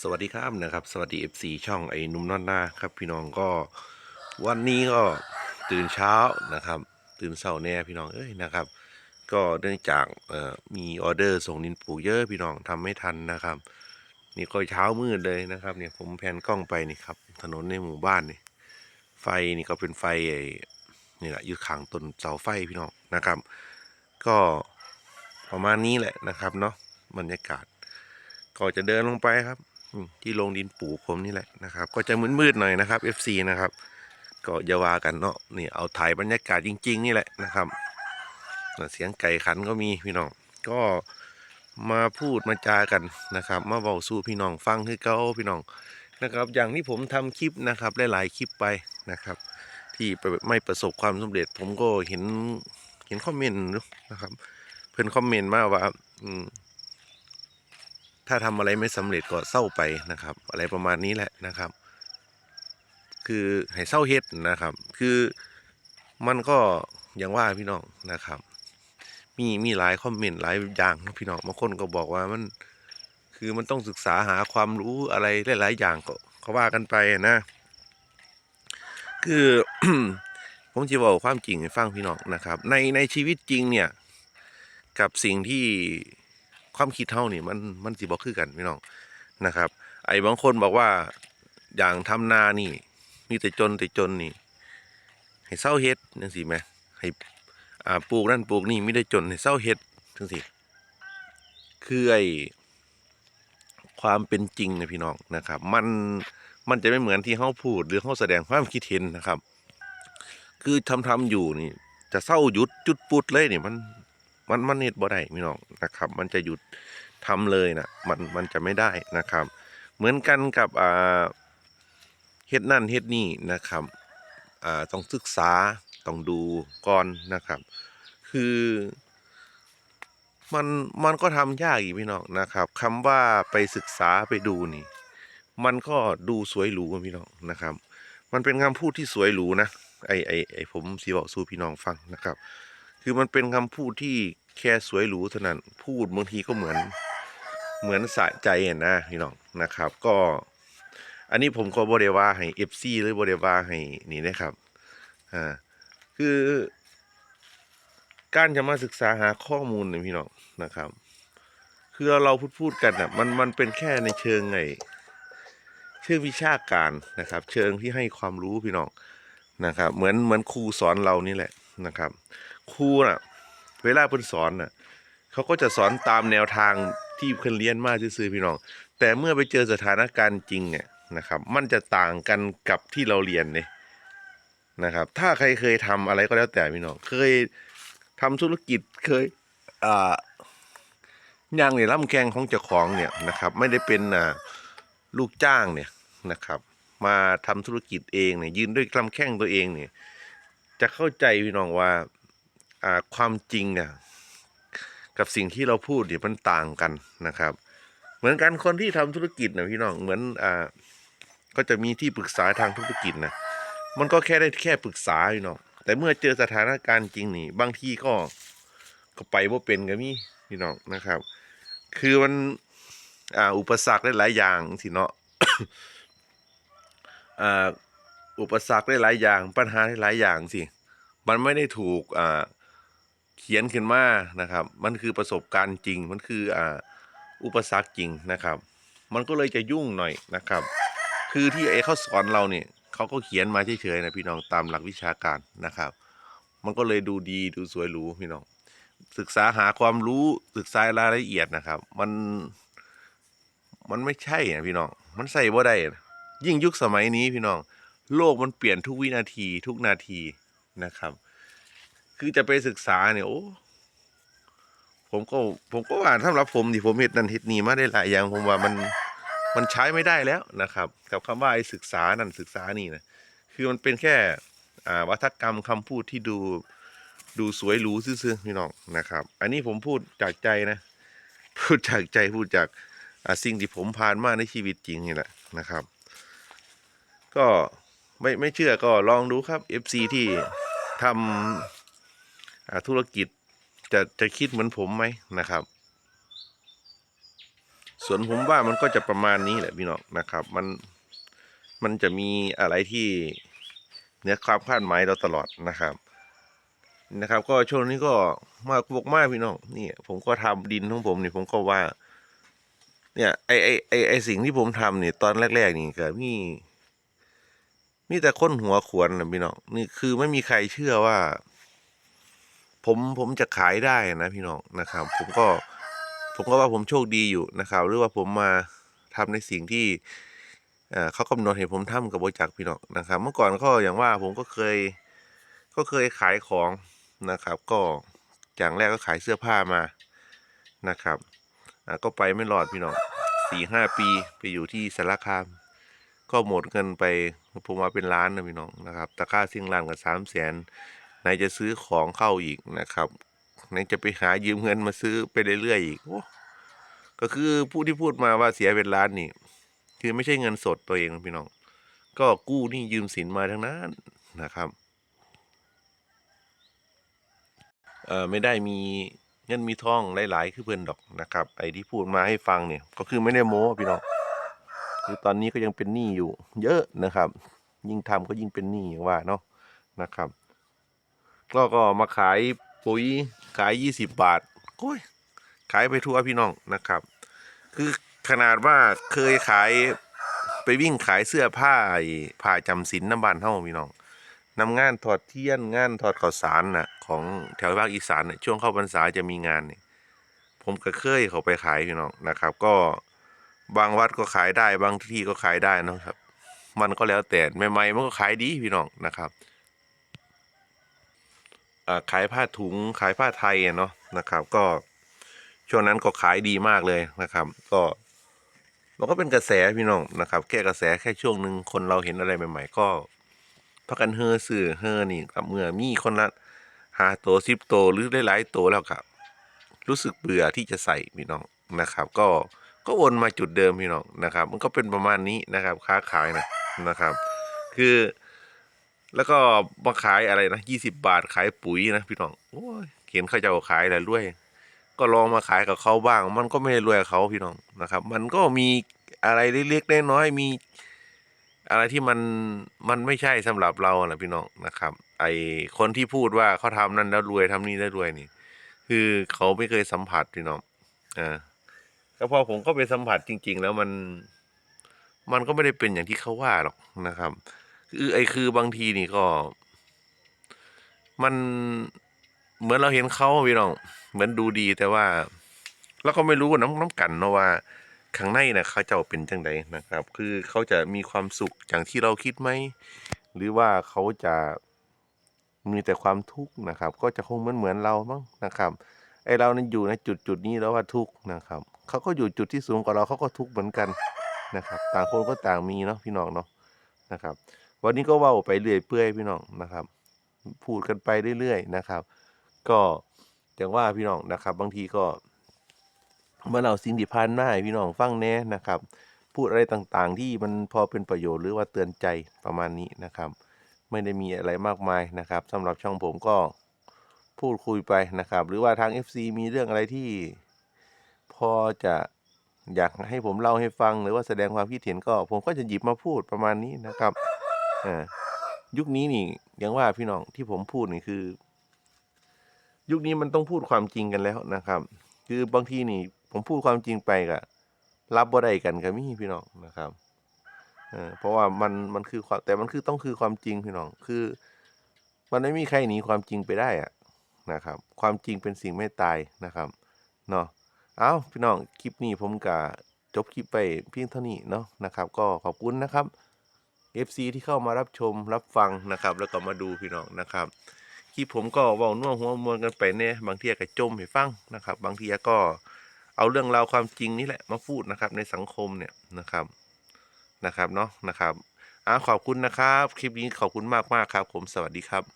สวัสดีครับนะครับ สวัสดี FC ช่องไอ้นุ่มนอนหน้าครับ พี่น้องก็วันนี้ก็ตื่นเช้านะครับ ตื่นเช้าแน่พี่น้องเอ้ยนะครับ ก็เนื่องจากมีออเดอร์ส่งดินปลูกเยอะพี่น้องทำไม่ทันนะครับ นี่ก็เช้ามืดเลยนะครับ เนี่ยผมแผนกล้องไปนี่ครับ ถนนในหมู่บ้านนี่ไฟนี่ก็เป็นไฟไอ้นี่แหละอยู่ข้างต้นเสาไฟพี่น้องนะครับ ก็ประมาณนี้แหละนะครับเนาะบรรยากาศ ก็จะเดินลงไปครับที่ลงดินปลูกผมนี่แหละนะครับ ก็จะมืดๆหน่อยนะครับ FC นะครับ ก็อย่าว่ากันเนาะนี่เอาถ่ายบรรยากาศจริง ๆ นี่แหละนะครับเสียงไก่ขันก็มีพี่น้องก็มาพูดมาจากันนะครับ มาเบาสู้พี่น้องฟังคือเก้าพี่น้องนะครับ อย่างที่ผมทำคลิปนะครับหลายๆคลิปไปนะครับ ที่ไม่ประสบความสำเร็จ ผมก็เห็นเห็นคอมเมนต์นะครับ เพื่อนคอมเมนต์มาว่าอืม ถ้าทำอะไรไม่สำเร็จก็เศร้าไปนะครับ อะไรประมาณนี้แหละนะครับ คือให้เศร้าเฮ็ดนะครับ คือมันก็อย่างว่าพี่น้องนะครับ มีมีหลายคอมเมนต์หลายอย่างนะพี่น้องบางคนก็บอกว่ามันคือมันต้องศึกษาหาความรู้อะไรหลายๆอย่างก็เขาว่ากันไปนะ คือ ผมจะบอกความจริงให้ฟังพี่น้องนะครับ ในในชีวิตจริงเนี่ย กับสิ่งที่ ความคิดเท่านี่มันมันสิบ่คือกันพี่น้องนะครับ ไอ้บางคนบอกว่าอย่างทำนานี่ มีแต่จนแต่จนนี่ ให้เศร้าเฮ็ดจังซี่แหมให้อ่าปลูกนั่นปลูกนี่ไมีแต่จนให้เศร้าเฮ็ดจังซี่คือไอ้ความเป็นจริงนะพี่น้องนะครับ มันมันจะไม่เหมือนที่เขาพูดหรือเขาแสดงความคิดเห็นนะครับ คือทำทำอยู่นี่ จะเศร้าหยุดจุดปุดเลยนี่มัน มันมันเน็ตบ่ได้พี่น้องนะครับ มันจะหยุดทำเลยนะมันมันจะไม่ได้นะครับ เหมือนกันกับอ่าเฮ็ดนั่นเฮ็ดนี่นะครับอ่าต้องศึกษาต้องดูก่อนนะครับ คือมันมันก็ทำยากอีกพี่น้องนะครับคำว่าไปศึกษาไปดูนี่ มันก็ดูสวยหรูพี่น้องนะครับ มันเป็นคำพูดที่สวยหรูนะไอไอไอผมสีบอกสู้พี่น้องฟังนะครับ คือมันเป็นคำพูดที่แค่สวยหรูเท่านั้น พูดบางทีก็เหมือนเหมือนสะใจนะพี่น้องนะครับ ก็ อันนี้ผมก็บริวาให้เอฟซีหรือบริวาให้นี่นะครับอ่าคือการจะมาศึกษาหาข้อมูลเนี่ยพี่น้องนะครับ คือเราพูดพูดกันอะมันมันเป็นแค่ในเชิงไงเชิงวิชาการนะครับ เชิงที่ให้ความรู้พี่น้องนะครับ เหมือนเหมือนครูสอนเรานี่แหละนะครับ ครูน่ะ เวลาเพิ่นสอนน่ะ เขาก็จะสอนตามแนวทางที่เพิ่นเรียนมาซื่อๆพี่น้อง แต่เมื่อไปเจอสถานการณ์จริงเนี่ยนะครับ มันจะต่างกันกับที่เราเรียนเนี่ยนะครับ ถ้าใครเคยทำอะไรก็แล้วแต่พี่น้อง เคยทำธุรกิจเคยอ่าย่างในล่ำแกงของเจ้าของเนี่ยนะครับ ไม่ได้เป็นอ่าลูกจ้างเนี่ยนะครับ มาทำธุรกิจเองเนี่ยยืนด้วยลำแข้งตัวเองเนี่ยจะเข้าใจพี่น้องว่า ความจริงเนี่ยกับสิ่งที่เราพูดเนี่ยมันต่างกันนะครับ เหมือนกันคนที่ทำธุรกิจนะพี่น้องเหมือนอ่าก็จะมีที่ปรึกษาทางธุรกิจนะมันก็แค่ได้แค่ปรึกษาพี่น้องแต่เมื่อเจอสถานการณ์จริงนี่บางทีก็ก็ไปว่าเป็นก็มีพี่น้องนะครับ คือมันอ่าอุปสรรคได้หลายอย่างสิเนาะอ่าอุปสรรคได้หลายอย่าง ปัญหาได้หลายอย่างสิมันไม่ได้ถูกอ่า เขียนขึ้นมานะครับ มันคือประสบการณ์จริง มันคืออ่าอุปสรรคจริงนะครับ มันก็เลยจะยุ่งหน่อยนะครับ คือที่ไอ้เขาสอนเราเนี่ยเขาก็เขียนมาเฉยๆนะพี่น้องตามหลักวิชาการนะครับ มันก็เลยดูดีดูสวยหรูพี่น้อง ศึกษาหาความรู้ศึกษารายละเอียดนะครับ มันมันไม่ใช่นะพี่น้อง มันใส่บ่ได้นะยิ่งยุคสมัยนี้พี่น้อง โลกมันเปลี่ยนทุกวินาทีทุกนาทีนะครับ คือจะไปศึกษาเนี่ยโอ้ผมก็ผมก็ว่าสำหรับผมที่ผมเห็นนั่นเห็นนี่มาได้หลายอย่างผมว่ามันมันใช้ไม่ได้แล้วนะครับ กับคำว่าไอ้ศึกษานั่นศึกษานี่นะคือมันเป็นแค่อ่าวัฒกรรมคำพูดที่ดูดูสวยหรูซื่อๆพี่น้องนะครับ อันนี้ผมพูดจากใจนะ พูดจากใจพูดจากอ่าสิ่งที่ผมผ่านมาในชีวิตจริงนี่แหละนะครับ ก็ไม่ไม่เชื่อก็ลองดูครับ FC ที่ทำอ่า ธุรกิจจะจะคิดเหมือนผมไหมนะครับ ส่วนผมว่ามันก็จะประมาณนี้แหละพี่น้องนะครับ มันมันจะมีอะไรที่เหนือความคาดหมายเราตลอดนะครับนะครับ ก็ช่วงนี้ก็มากบกมากพี่น้องนี่ผมก็ทำดินของผมนี่ผมก็ว่า เนี่ยไอไอไอไอสิ่งที่ผมทำเนี่ยตอนแรก ๆ นี่ก็มีมีแต่คนหัวขวนนะพี่น้องนี่คือไม่มีใครเชื่อว่า ผมผมจะขายได้นะพี่น้องนะครับ ผมก็ผมก็ว่าผมโชคดีอยู่นะครับ หรือว่าผมมาทำในสิ่งที่เเขากำหนดให้ผมทำกับบริจักพี่น้องนะครับ เมื่อก่อนก็อย่างว่าผมก็เคยก็เคยขายของนะครับ ก็อย่างแรกก็ขายเสื้อผ้ามานะครับก็ไปไม่รอดพี่น้องสี่ห้าปีไปอยู่ที่สารคาม ก็หมดเงินไปผมมาเป็นล้านนะพี่น้องนะครับตะค่าซิ่งล้านกับสามแสน นจะซื้อของเข้าอีกนะครับไหนจะไปหายืมเงินมาซื้อไปเรื่อยๆอีกโอ้ก็คือผู้ที่พูดมาว่าเสียเป็นล้านนี่ คือไม่ใช่เงินสดตัวเองพี่น้อง ก็กู้นี่ยืมสินมาทั้งนั้นนะครับเอ่อไม่ได้มีเงินมีทองหลาย ๆ คือเพื่อนดอกนะครับ ไอ้ที่พูดมาให้ฟังเนี่ย ก็คือไม่ได้โม้พี่น้องคือตอนนี้ก็ยังเป็นหนี้อยู่ เยอะนะครับ ยิ่งทำก็ยิ่งเป็นหนี้อย่างว่าเนาะนะครับ ก็ก็มาขายปุ๋ยขายยี่สิบบาทโอ้ยขายไปทั่วพี่น้องนะครับ คือขนาดว่าเคยขายไปวิ่งขายเสื้อผ้าผ้าจำศีลน้ำบานเท่าพี่น้องนำงานถอดเทียนงานถอดข้าวสารน่ะของแถวภาคอีสานน่ะช่วงเข้าพรรษาจะมีงานนี่ผมก็เคยเขาไปขายพี่น้องนะครับ ก็บางวัดก็ขายได้บางที่ก็ขายได้นะครับ มันก็แล้วแต่ใหม่ๆมันก็ขายดีพี่น้องนะครับ ขายผ้าถุงขายผ้าไทยเนาะนะครับ ก็ช่วงนั้นก็ขายดีมากเลยนะครับ ก็มันก็เป็นกระแสพี่น้องนะครับ แค่กระแสแค่ช่วงหนึ่งคนเราเห็นอะไรใหม่ ๆ ก็พักกันเฮอสื่อเฮอนี่ครับเมื่อมีคนละหาตัวสิบตัวหรือหลายๆตัวแล้วครับ รู้สึกเบื่อที่จะใส่พี่น้องนะครับ ก็ก็วนมาจุดเดิมพี่น้องนะครับ มันก็เป็นประมาณนี้นะครับ ค้าขายนะนะครับ คือ แล้วก็มาขายอะไรนะยี่สิบาทขายปุ๋ยนะพี่น้องโอ้ยเห็นเขาจะขายแต่รวย ก็ลองมาขายกับเขาบ้าง มันก็ไม่ได้รวยเขาพี่น้องนะครับ มันก็มีอะไรเล็กๆน้อยๆมี อะไรที่มันมันไม่ใช่สำหรับเรานะพี่น้องนะครับ ไอคนที่พูดว่าเขาทำนั่นแล้วรวยทำนี่แล้วรวยนี่ คือเขาไม่เคยสัมผัสพี่น้องอ่าก็พอผมก็ไปสัมผัสจริง ๆ แล้วมัน มันก็ไม่ได้เป็นอย่างที่เขาว่าหรอกนะครับ คือไอคือบางทีนี่ก็ มันเหมือนเราเห็นเขาพี่น้อง เหมือนดูดีแต่ว่าเราก็ไม่รู้น้ำน้ำกันเนาะว่าข้างในนะเขาจ้าเป็นจังใดนะครับ คือเขาจะมีความสุขอย่างที่เราคิดไหม หรือว่าเขาจะมีแต่ความทุกข์นะครับ ก็จะคงเหมือนเหมือนเรามั้งนะครับไอเรานั้นอยู่ในจุดจุดนี้แล้วว่าทุกข์นะครับ เขาก็อยู่จุดที่สูงกว่าเราเขาก็ทุกข์เหมือนกันนะครับ ต่างคนก็ต่างมีเนาะพี่น้องเนาะนะครับ วันนี้ก็ว่าไปเรื่อยเปื่อยพี่น้องนะครับ พูดกันไปเรื่อยๆนะครับ ก็อย่างว่าพี่น้องนะครับ บางทีก็เมื่อเราสิ่งที่ผ่านมาให้พี่น้องฟังแน่นะครับ พูดอะไรต่างๆ ที่มันพอเป็นประโยชน์หรือว่าเตือนใจประมาณนี้นะครับ ไม่ได้มีอะไรมากมายนะครับสำหรับช่องผมก็พูดคุยไปนะครับ หรือว่าทาง FC มีเรื่องอะไรที่พอจะอยากให้ผมเล่าให้ฟัง หรือว่าแสดงความคิดเห็นก็ ผมก็จะหยิบมาพูดประมาณนี้นะครับ อ่ายุคนี้นี่ย่างว่าพี่น้องที่ผมพูดนี่คือ ยุคนี้มันต้องพูดความจริงกันแล้วนะครับ คือบางทีนี่ ผมพูดความจริงไปกะรับบ่ได้กันก็มีพี่น้องนะครับเออเพราะว่ามันมันคือความแต่มันคือต้องคือความจริงพี่น้อง คือ มันไม่มีใครหนีความจริงไปได้อะนะครับ ความจริงเป็นสิ่งไม่ตายนะครับเนาะเอาพี่น้องคลิปนี้ผมกะจบคลิปไปเพียงเท่านี้เนาะนะครับ ก็ขอบคุณนะครับ FC ที่เข้ามารับชมรับฟังนะครับ แล้วก็มาดูพี่น้องนะครับคลิปผมก็เว้าน่วหัวมวนกันไปเนี่ยบางทีก็จมให้ฟังนะครับ บางทีก็เอาเรื่องราวความจริงนี่แหละมาพูดนะครับ ในสังคมเนี่ยนะครับนะครับเนาะนะครับอ่าขอบคุณนะครับ คลิปนี้ขอบคุณมากมากครับ ผมสวัสดีครับ